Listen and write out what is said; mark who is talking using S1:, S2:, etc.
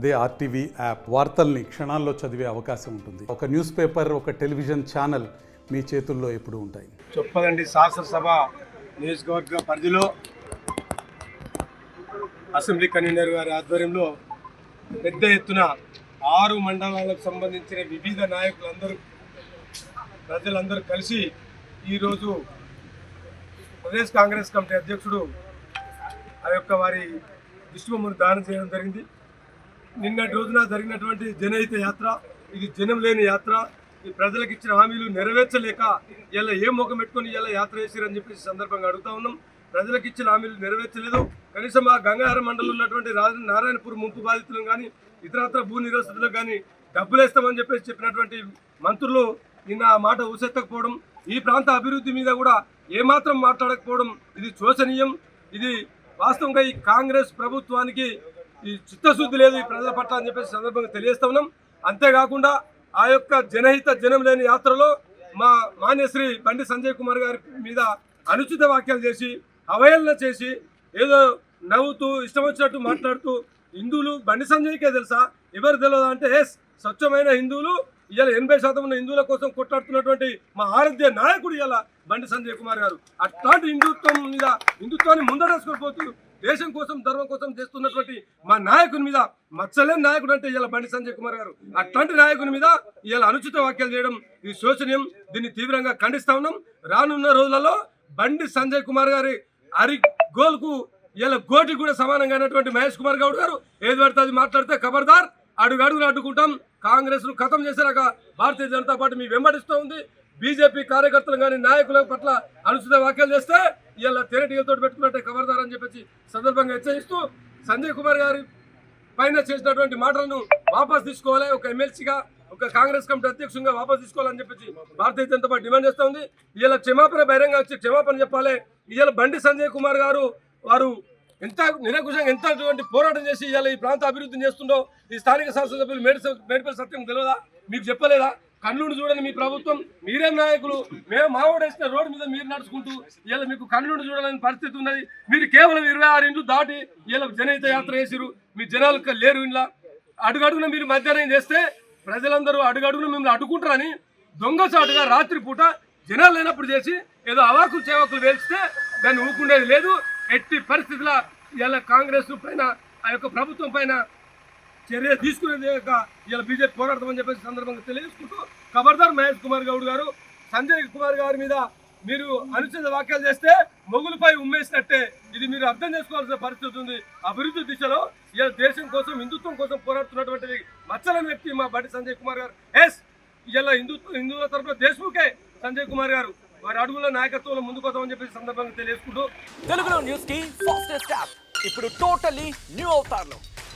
S1: అదే RTV app వార్తల్ని క్షణాల్లో చదివే అవకాశం ఉంటుంది. ఒక న్యూస్ పేపర్ ఒక టెలివిజన్ ఛానల్ మీ చేతుల్లో ఎప్పుడు ఉంటాయి.
S2: చెప్పదండి శాసనసభ నియోజకవర్గ పరిధిలో అసెంబ్లీ కన్వీనర్ గారి ఆధ్వర్యంలో పెద్ద ఎత్తున ఆరు మండలాలకు సంబంధించిన వివిధ నాయకులందరూ ప్రజలందరూ కలిసి ఈరోజు ప్రదేశ్ కాంగ్రెస్ కమిటీ అధ్యక్షుడు ఆ యొక్క వారి విశ్వమును దానం చేయడం జరిగింది. నిన్నటి రోజున జరిగినటువంటి జనహిత యాత్ర ఇది జనం లేని యాత్ర. ఈ ప్రజలకు ఇచ్చిన హామీలు నెరవేర్చలేక ఇలా ఏ ముఖం పెట్టుకొని ఇలా యాత్ర చేశారని చెప్పేసి సందర్భంగా అడుగుతా ఉన్నాం. ప్రజలకు ఇచ్చిన హామీలు నెరవేర్చలేదు. కనీసం ఆ గంగాధర మండలం ఉన్నటువంటి రాజు నారాయణపూర్ ముంపు బాధితులను కానీ ఇతరత్ర భూ నిరస్తులకు కానీ డబ్బులేస్తామని చెప్పేసి చెప్పినటువంటి మంత్రులు నిన్న ఆ మాట ఊసెత్తకపోవడం ఈ ప్రాంత అభివృద్ధి మీద కూడా ఏమాత్రం మాట్లాడకపోవడం ఇది శోచనీయం. ఇది వాస్తవంగా ఈ కాంగ్రెస్ ప్రభుత్వానికి ఈ చిత్తశుద్ధి లేదు ఈ ప్రజల పట్ల అని చెప్పేసి సందర్భంగా తెలియజేస్తా ఉన్నాం. అంతేకాకుండా ఆ యొక్క జనహిత జనం లేని యాత్రలో మా మాన్యశ్రీ బండి సంజయ్ కుమార్ గారి మీద అనుచిత వ్యాఖ్యలు చేసి అవహేళన చేసి ఏదో నవ్వుతూ ఇష్టం వచ్చినట్టు మాట్లాడుతూ హిందువులు బండి సంజయ్కే తెలుసా? ఎవరు తెలియదు అంటే ఎస్ స్వచ్ఛమైన హిందువులు ఇవాళ ఎనభై శాతం ఉన్న హిందువుల కోసం కొట్లాడుతున్నటువంటి మా ఆరాధ్య నాయకుడు ఇలా బండి సంజయ్ కుమార్ గారు. అట్లాంటి హిందుత్వం మీద హిందుత్వాన్ని ముందడేసుకొని పోతూ దేశం కోసం ధర్మం కోసం చేస్తున్నటువంటి మా నాయకుని మీద మచ్చలేని నాయకుడు అంటే ఇలా బండి సంజయ్ కుమార్ గారు. అట్లాంటి నాయకుని మీద ఇలా అనుచిత వ్యాఖ్యలు చేయడం ఇది శోచనీయం. దీన్ని తీవ్రంగా ఖండిస్తా ఉన్నాం. రానున్న రోజులలో బండి సంజయ్ కుమార్ గారి అరి గోల్కు ఇలా గోటి కూడా సమానంగా అయినటువంటి మహేష్ కుమార్ గౌడ్ గారు. ఏది పడితే అది మాట్లాడితే ఖబర్దార్ అడుగు అడుగులు అడ్డుకుంటాం. కాంగ్రెస్ను ఖతం చేసేలాగా భారతీయ జనతా పార్టీ మీ వెంబడిస్తూ ఉంది. బీజేపీ కార్యకర్తలు కానీ నాయకుల పట్ల అనుచిత వ్యాఖ్యలు చేస్తే ఇలా తేనెటీగలతో పెట్టుకున్నట్టే కబర్దారని అని చెప్పేసి సందర్భంగా హెచ్చరిస్తూ సంజయ్ కుమార్ గారి పైన చేసినటువంటి మాటలను వాపస్ తీసుకోవాలి. ఒక ఎమ్మెల్సీగా ఒక కాంగ్రెస్ కమిటీ అధ్యక్షుడిగా వాపస్ తీసుకోవాలని చెప్పేసి భారతీయ జనతా పార్టీ డిమాండ్ చేస్తూ ఉంది. ఇలా క్షమాపణ బహిరంగ వచ్చి క్షమాపణ చెప్పాలి. ఇవాళ బండి సంజయ్ కుమార్ గారు వారు ఎంత నిరంకుశంగా ఎంతటువంటి పోరాటం చేసి ఇవాళ ఈ ప్రాంత అభివృద్ధిని చేస్తుండో ఈ స్థానిక శాసనసభ్యులు మేడిస మేడిపల్లి సత్యం తెలియదా? మీకు చెప్పలేదా? కన్నులు చూడని మీ ప్రభుత్వం. మీరేం నాయకులు మేము మావోడేసిన రోడ్డు మీద మీరు నడుచుకుంటూ ఇలా మీకు కన్నులు చూడాలని పరిస్థితి ఉన్నది. మీరు కేవలం ఇరవై ఆరు ఇండ్లు దాటి ఇలా జనహిత యాత్ర వేసిరు మీ జనాలు లేరు ఇంట్లో అడుగడుగున మీరు మధ్యాహ్నం చేస్తే ప్రజలందరూ అడుగడుగున మిమ్మల్ని అడ్డుకుంటారని దొంగచాటుగా రాత్రిపూట జనాలు లేనప్పుడు చేసి ఏదో అవాకులు చేవాకులు వేల్చితే దాన్ని ఊకుండేది లేదు. ఎట్టి పరిస్థితుల ఇలా కాంగ్రెస్ పైన ఆ యొక్క ప్రభుత్వం పైన చర్య తీసుకునేది యొక్క ఇలా బీజేపీ పోరాడతామని చెప్పేసి సందర్భంగా తెలియజేసుకుంటూ ఖబర్దార్ మహేష్ కుమార్ గౌడ్ గారు సంజయ్ కుమార్ గారి మీద మీరు అనుచిత వ్యాఖ్యలు చేస్తే మొగులపై ఉమ్మేసినట్టే. ఇది మీరు అర్థం చేసుకోవాల్సిన పరిస్థితి ఉంది. అభివృద్ధి దిశలో ఇలా దేశం కోసం హిందుత్వం కోసం పోరాడుతున్నటువంటి మచ్చలని వ్యక్తి మా బట్టి సంజయ్ కుమార్ గారు. ఎస్ ఇలా హిందుత్వ హిందువుల తరఫున దేశ్ముఖే సంజయ్ కుమార్ గారు. వారి అడుగుల నాయకత్వంలో ముందుకోదామని చెప్పేసి సందర్భంగా తెలియజేసుకుంటూ
S3: తెలుగులో న్యూస్కి ఫాస్టెస్ట్ యాప్. ఇప్పుడు టోటలీ న్యూ అవుతారు